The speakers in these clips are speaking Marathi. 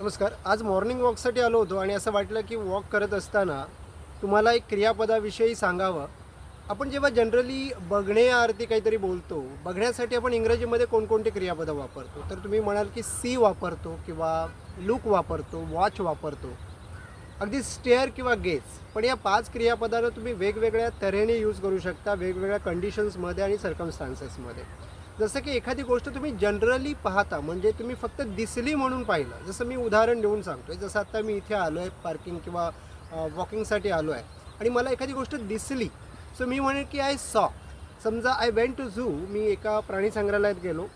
नमस्कार. आज मॉर्निंग वॉकसाठी आलो होतो आणि असं वाटलं की वॉक करत असताना तुम्हाला एक क्रियापदाविषयी सांगावं. आपण जेव्हा जनरली बघण्याअर्थी काहीतरी बोलतो बघण्यासाठी आपण इंग्रजीमध्ये कोणकोणते क्रियापदं वापरतो? तर तुम्ही म्हणाल की सी वापरतो किंवा लुक वापरतो वॉच वापरतो. अगदी स्टेअर किंवा गेज पण या पाच क्रियापदाला तुम्ही वेगवेगळ्या तऱ्हेने यूज करू शकता वेगवेगळ्या कंडिशन्समध्ये आणि सर्कमस्टान्सेसमध्ये जसं की एखादी गोष्ट तुम्ही जनरली पाहता म्हणजे तुम्ही फक्त दिसली म्हणून पाहिलं. जसं मी उदाहरण देऊन सांगतोय जसं आता मी इथे आलो आहे पार्किंग किंवा वॉकिंगसाठी आलो आहे आणि मला एखादी गोष्ट दिसली सो मी म्हणेन की आय सॉ समजा आय वेंट टू झू मी एका प्राणी संग्रहालयात गेलो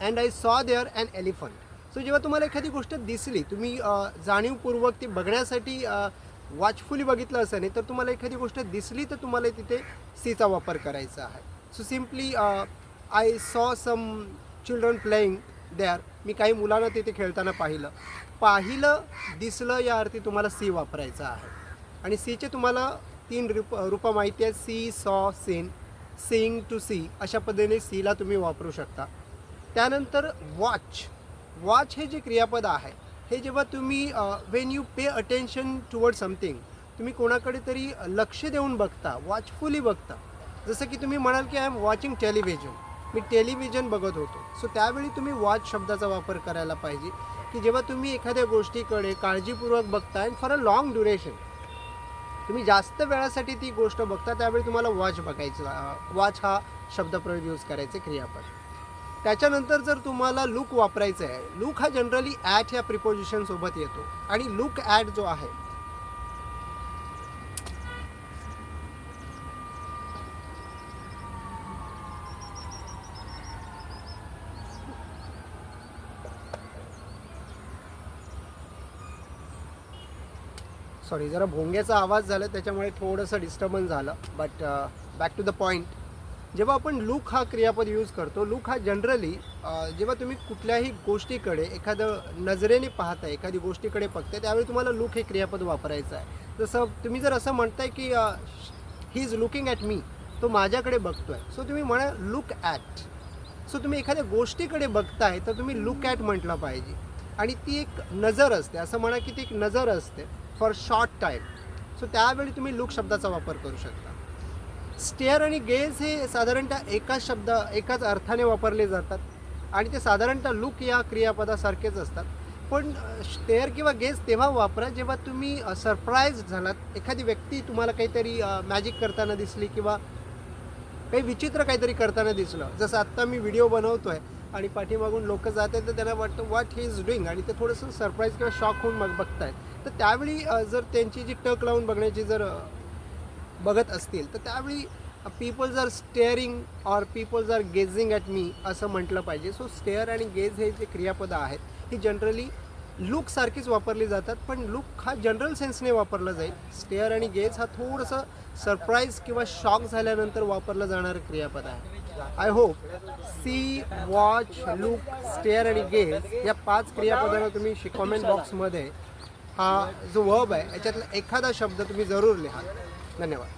and I saw there and elephant so जेव्हा तुम्हाला एखादी गोष्ट दिसली तुम्ही जाणीवपूर्वक ती बघण्यासाठी वॉचफुली बघितलं असं नाही तर तुम्हाला एखादी गोष्ट दिसली तर तुम्हाला तिथे सीचा वापर करायचा आहे. So simply I saw some children playing there मी काही मुलांना तिथे खेळताना पाहिलं. पाहिलं दिसलं या अर्थी तुम्हाला सी वापरायचं आहे. आणि सीचे तुम्हाला तीन रूप रूपं माहिती आहेत. See saw seen seeing to see अशा पद्धतीने सीला तुम्ही वापरू शकता. त्यानंतर वॉच वॉच हे जे क्रियापद आहे हे जेव्हा तुम्ही when you pay attention toward something तुम्ही कोणाकडे तरी लक्ष देऊन बघता वॉचफुली बघता. जसं की तुम्ही म्हणाल की आय एम वॉचिंग टेलिव्हिजन मी टेलिव्हिजन बघत होतो. सो त्यावेळी तुम्ही वॉच शब्दाचा वापर करायला पाहिजे की जेव्हा तुम्ही एखाद्या गोष्टीकडे काळजीपूर्वक बघता and for a long duration तुम्ही जास्त वेळासाठी ती गोष्ट बघता त्यावेळी तुम्हाला वॉच बघायचं वॉच हा शब्दप्रयोग यूज करायचे क्रियापद. त्याच्यानंतर जर तुम्हाला लुक वापरायचं आहे लुक हा जनरली ॲट ह्या प्रिपोजिशनसोबत येतो. आणि लुक ॲट जो आहे सॉरी जरा भोंग्याचा आवाज झाला त्याच्यामुळे थोडंसं डिस्टर्बन्स झालं. But back to the point जेव्हा आपण लूक हा क्रियापद यूज करतो लूक हा जनरली uh, जेव्हा तुम्ही कुठल्याही गोष्टीकडे एखादं नजरेने पाहताय एखादी गोष्टीकडे बघताय त्यावेळी तुम्हाला लूक हे क्रियापद वापरायचं आहे. जसं तुम्ही जर असं म्हणताय की he is looking at me तो माझ्याकडे बघतो आहे सो तुम्ही म्हणा लुक ॲट सो तुम्ही एखाद्या गोष्टीकडे बघताय तर तुम्ही लुक ॲट म्हटलं पाहिजे. आणि ती एक नजर असते. असं म्हणा की ती एक नजर असते. फॉर शॉर्ट टाईम सो त्यावेळी तुम्ही लुक शब्दाचा वापर करू शकता. स्टेअर आणि गेज हे साधारणतः एकाच शब्द एकाच अर्थाने वापरले जातात आणि ते साधारणतः लुक या क्रियापदासारखेच असतात. पण स्टेअर किंवा गेज तेव्हा वापरा जेव्हा तुम्ही सरप्राईज झालात. एखादी व्यक्ती तुम्हाला काहीतरी मॅजिक करताना दिसली किंवा काही विचित्र काहीतरी करताना दिसलं. जसं आत्ता मी व्हिडिओ बनवतो आहे आणि पाठीमागून लोक जात आहेत तर त्यांना वाटतं व्हॉट ही इज डुईंग आणि ते थोडंसं सरप्राईज किंवा शॉक होऊन मग बघतायत. तर त्यावेळी जर त्यांची जी टक लावून बघण्याची जर बघत असतील तर त्यावेळी peoples are staring or peoples are gazing at me असं म्हटलं पाहिजे. सो स्टेअर आणि गेज हे जे क्रियापदं आहेत ही जनरली लुकसारखीच वापरली जातात पण लुक हा जनरल सेन्सने वापरला जाईल. स्टेअर आणि गेज हा थोडंसं सरप्राईज किंवा शॉक झाल्यानंतर वापरलं जाणारं क्रियापद आहे. I hope see watch look stare आणि गेज या पाच क्रियापदांना तुम्ही कॉमेंट बॉक्समध्ये हा जो वर्ब आहे याच्यातला एखादा शब्द तुम्ही जरूर लिहा. धन्यवाद.